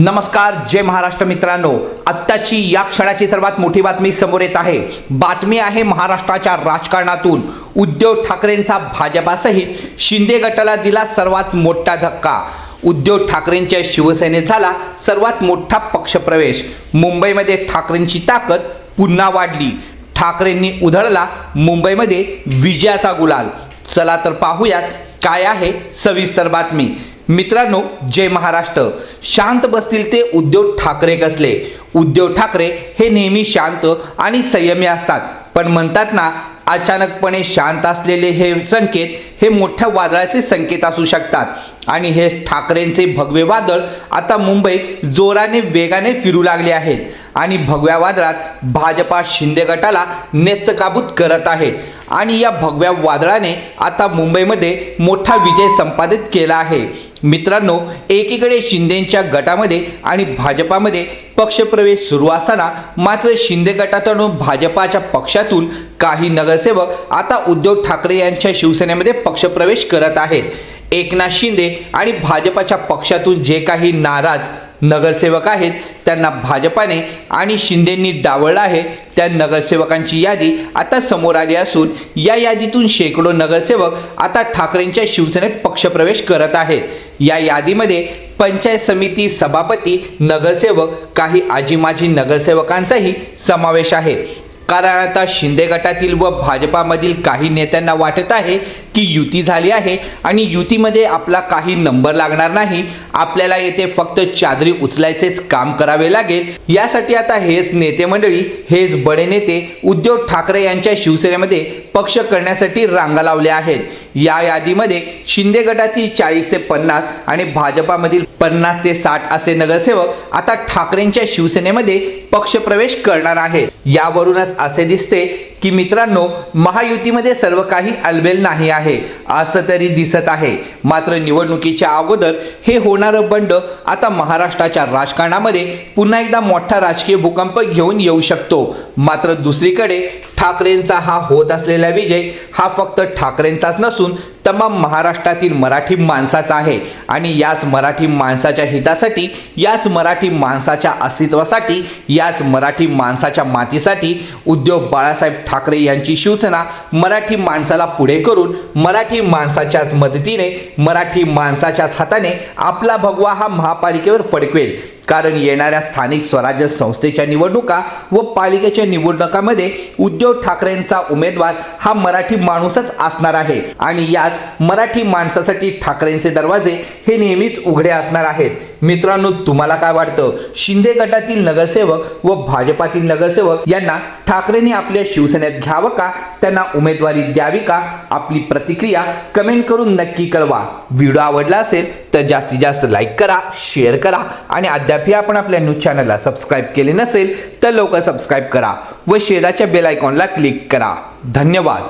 नमस्कार जय महाराष्ट्र मित्रांनो. आत्ताची या क्षणाची सर्वात मोठी बातमी समोर येत आहे. बातमी आहे महाराष्ट्राच्या राजकारणातून. उद्धव ठाकरेंचा भाजपासहित शिंदे गटाला दिला सर्वात मोठा धक्का. उद्धव ठाकरेंच्या शिवसेनेत झाला सर्वात मोठा पक्षप्रवेश. मुंबईमध्ये ठाकरेंची ताकद पुन्हा वाढली. ठाकरेंनी उधळला मुंबईमध्ये विजयाचा गुलाल. चला तर पाहूयात काय आहे सविस्तर बातमी. मित्रांनो जय महाराष्ट्र. शांत बसतील ते उद्धव ठाकरे कसले? उद्धव ठाकरे हे नेहमी शांत आणि संयमी असतात. पण म्हणतात ना अचानकपणे शांत असलेले हे संकेत हे मोठ्या वादळाचे संकेत असू शकतात. आणि हे ठाकरेंचे भगवे वादळ आता मुंबईत जोराने वेगाने फिरू लागले आहेत. आणि भगव्या वादळात भाजपा शिंदे गटाला नेस्तकाबूत करत आहेत. आणि या भगव्या वादळाने आता मुंबईमध्ये मोठा विजय संपादित केला आहे. मित्रांनो एकीकडे शिंदेच्या गटामध्ये आणि भाजपामध्ये पक्षप्रवेश सुरू असताना मात्र शिंदे गटातून भाजपाच्या पक्षातून काही नगरसेवक आता उद्धव ठाकरे यांच्या शिवसेनेमध्ये पक्षप्रवेश करत आहेत. एकनाथ शिंदे आणि भाजपाच्या पक्षातून जे काही नाराज नगरसेवक आहेत त्यांना भाजपाने आणि शिंदेंनी डावळलं आहे. त्या नगरसेवकांची यादी आता समोर आली असून या यादीतून शेकडो नगरसेवक आता ठाकरेंच्या शिवसेनेत पक्षप्रवेश करत आहेत. या यादीमध्ये पंचायत समिती सभापती नगरसेवक काही आजी माजी नगरसेवकांचाही समावेश आहे. कारण आता शिंदे गटातील व भाजपामधील काही नेत्यांना वाटत आहे की युती झाली आहे आणि युतीमध्ये आपला काही नंबर लागणार नाही. आपल्याला येथे फक्त चादरी उचलायचेच काम करावे लागेल. यासाठी आता हेच नेते मंडळी हेच बडे नेते उद्धव ठाकरे यांच्या शिवसेनेमध्ये पक्ष करण्यासाठी रांगा लावल्या आहेत. या यादीमध्ये शिंदे गटातील चाळीस ते पन्नास आणि भाजपामधील पन्नास ते साठ असे नगरसेवक आता ठाकरेंच्या शिवसेनेमध्ये पक्षप्रवेश करणार आहेत. यावरूनच असे दिसते की मित्रांनो महायुतीमध्ये सर्व काही अलबेल नाही आहे असं तरी दिसत आहे. मात्र निवडणुकीच्या अगोदर हे होणारं बंड आता महाराष्ट्राच्या राजकारणामध्ये पुन्हा एकदा मोठा राजकीय भूकंप घेऊन येऊ शकतो. मात्र दुसरीकडे ठाकरेंचा हा होत असलेला विजय हा फक्त ठाकरेंचाच नसून तमाम महाराष्ट्रातील मराठी माणसाचा आहे. आणि याच मराठी माणसाच्या हितासाठी याच मराठी माणसाच्या अस्तित्वासाठी याच मराठी माणसाच्या मातीसाठी उद्योग बाळासाहेब ठाकरे यांची शिवसेना मराठी माणसाला पुढे करून मराठी माणसाच्याच मदतीने मराठी माणसाच्याच हाताने आपला भगवा हा महापालिकेवर फडकवेल. कारण येणाऱ्या स्थानिक स्वराज्य संस्थेच्या निवडणुका व पालिकेच्या निवडणुकामध्ये उद्धव ठाकरेंचा उमेदवार हा मराठी माणूसच असणार आहे. आणि याच मराठी माणसासाठी ठाकरेंचे दरवाजे हे नेहमीच उघडे असणार आहेत. मित्रांनो तुम्हाला काय वाटतं? शिंदे गटातील नगरसेवक व भाजपातील नगरसेवक यांना ठाकरेंनी आपल्या शिवसेनेत घ्यावं का? त्यांना उमेदवारी द्यावी का? आपली प्रतिक्रिया कमेंट करून नक्की कळवा. व्हिडिओ आवडला असेल तर जास्तीत जास्त लाईक करा शेअर करा आणि अद्यापही आपण आपल्या न्यूज चॅनलला सबस्क्राईब केले नसेल तर लवकर सबस्क्राईब करा व शेजारच्या बेल आयकॉनला क्लिक करा. धन्यवाद.